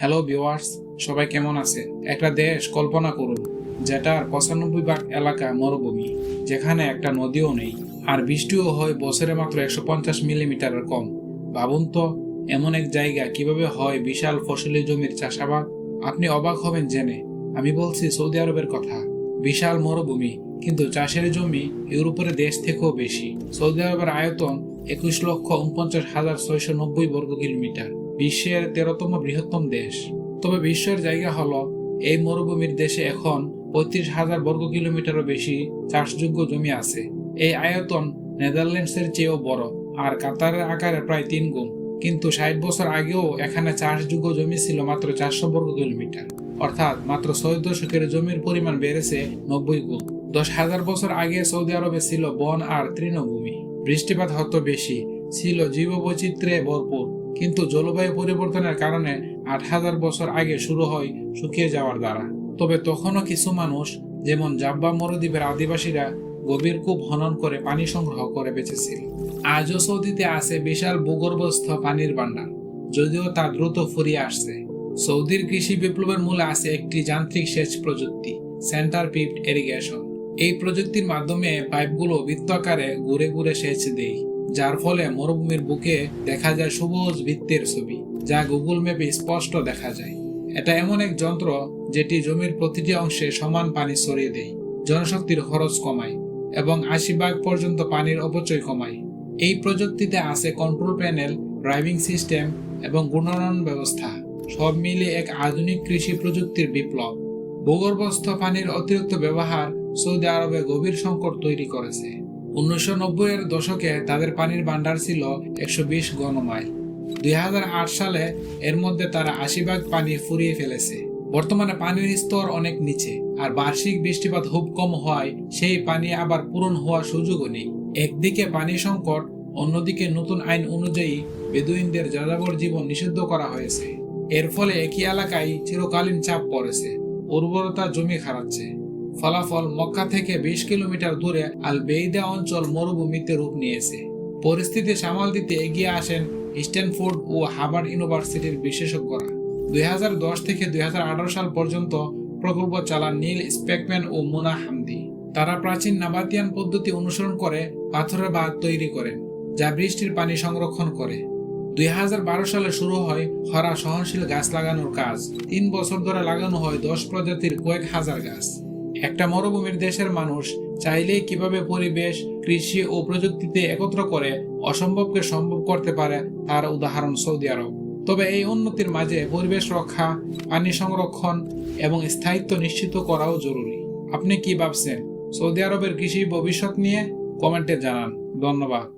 Hello viewers সবাই কেমন আছে? একটা দেশ কল্পনা করুন যেটার পঁচানব্বই ভাগ এলাকা মরুভূমি, যেখানে একটা নদীও নেই, আর বৃষ্টিও হয় বছরে মাত্র একশো পঞ্চাশ মিলিমিটারের কম। ভাবুন তো, এমন এক জায়গা কীভাবে হয় বিশাল ফসলি জমির চাষাবাদ? আপনি অবাক হবেন জেনে, আমি বলছি সৌদি আরবের কথা। বিশাল মরুভূমি, কিন্তু চাষের জমি ইউরোপের দেশ থেকেও বেশি। সৌদি আরবের আয়তন একুশ লক্ষ উনপঞ্চাশ হাজার ছয়শো নব্বই বর্গ কিলোমিটার। বিশ্বের তেরোতম বৃহত্তম দেশ। তবে বিশ্বের জায়গা হলো, এই মরুভূমির দেশে এখন পঁয়ত্রিশ হাজার বর্গ কিলোমিটারও বেশি চাষযোগ্য জমি আছে। এই আয়তন নেদারল্যান্ডসের চেয়েও বড় আর কাতারের আকারে প্রায় তিন গুণ। কিন্তু ষাট বছর আগেও এখানে চাষযোগ্য জমি ছিল মাত্র চারশো বর্গ কিলোমিটার। অর্থাৎ মাত্র ছয় দশকের জমির পরিমাণ বেড়েছে নব্বই গুণ। দশ হাজার বছর আগে সৌদি আরবে ছিল বন আর তৃণভূমি। বৃষ্টিপাত হতো বেশি, ছিল জীববৈচিত্র্যে ভরপুর। কিন্তু জলবায়ু পরিবর্তনের কারণে আট হাজার বছর আগে শুরু হয় শুকিয়ে যাওয়ার দ্বারা। তবে তখনও কিছু মানুষ, যেমন জাব্বা মরুদ্বীপের আদিবাসীরা, গভীর কূপ খনন করে পানি সংগ্রহ করে বেঁচেছিল। আজও সৌদিতে আছে বিশাল ভূগর্ভস্থ পানির ভান্ডার যদিও তা দ্রুত ফুরিয়ে আসছে। সৌদির কৃষি বিপ্লবের মূলে আছে একটি যান্ত্রিক সেচ প্রযুক্তি সেন্টার পিপ্ট ইরিগেশন। এই প্রযুক্তির মাধ্যমে পাইপগুলো বৃত্তাকারে ঘুরে ঘুরে সেচ দেয়। যার ফলে মরুভূমির বুকে দেখা যায় সবুজ বৃত্তের ছবি, যা গুগল ম্যাপে স্পষ্ট দেখা যায়। এটা এমন এক যন্ত্র যেটি জমির প্রতিটি অংশে সমান পানি ছড়িয়ে দেয়, জনশক্তির খরচ কমায় এবং আশি ভাগ পর্যন্ত পানির অপচয় কমায়। এই প্রযুক্তিতে আছে কন্ট্রোল প্যানেল, ড্রাইভিং সিস্টেম এবং গুণনন ব্যবস্থা। সব মিলিয়ে এক আধুনিক কৃষি প্রযুক্তির বিপ্লব। ভূগর্ভস্থ পানির অতিরিক্ত ব্যবহার সৌদি আরবে গভীর সংকট তৈরি করেছে। উনিশশো নব্বই এর দশকে তাদের পানির ভান্ডার ছিল একশো বিশ ঘনমাইল দুই সালে এর মধ্যে তারা আশি ভাগ পানি ফুরিয়ে ফেলেছে। বর্তমানে পানির স্তর অনেক নিচে, আর বার্ষিক বৃষ্টিপাত খুব কম হওয়ায় সেই পানি আবার পূরণ হওয়ার সুযোগও নেই। একদিকে পানি সংকট, অন্যদিকে নতুন আইন অনুযায়ী বেদুইনদের যাযাবর জীবন নিষিদ্ধ করা হয়েছে। এর ফলে একই এলাকায় চিরকালীন চাপ পড়েছে, উর্বরতা জমি খারাচ্ছে ফলাফল মক্কা থেকে বিশ কিলোমিটার দূরে আল বেইদা অঞ্চল মরুভূমিতে রূপ নিয়েছে। পরিস্থিতি সামাল দিতে এগিয়ে আসেন স্ট্যানফোর্ড ও হার্ভার্ড ইউনিভার্সিটির বিশেষজ্ঞরা। দুই থেকে দুই সাল পর্যন্ত প্রকল্প চালান নীল স্পেকম্যান ও মুনা হামদি। তারা প্রাচীন নাবাতিয়ান পদ্ধতি অনুসরণ করে পাথরের বাঁধ তৈরি করেন, যা বৃষ্টির পানি সংরক্ষণ করে। দুই হাজার বারো সালে শুরু হয় খরা সহনশীল গাছ লাগানোর কাজ। তিন বছর ধরে লাগানো হয় দশ প্রজাতির কয়েক হাজার গাছ। একটা মরুভূমির দেশের মানুষ চাইলেই কীভাবে পরিবেশ, কৃষি ও প্রযুক্তিতে একত্র করে অসম্ভবকে সম্ভব করতে পারে তার উদাহরণ সৌদি আরব। তবে এই উন্নতির মাঝে পরিবেশ রক্ষা, পানি সংরক্ষণ এবং স্থায়িত্ব নিশ্চিত করাও জরুরি। আপনি কি ভাবছেন? সৌদি আরবের কৃষি ভবিষ্যৎ নিয়ে কমেন্টে জানান। ধন্যবাদ।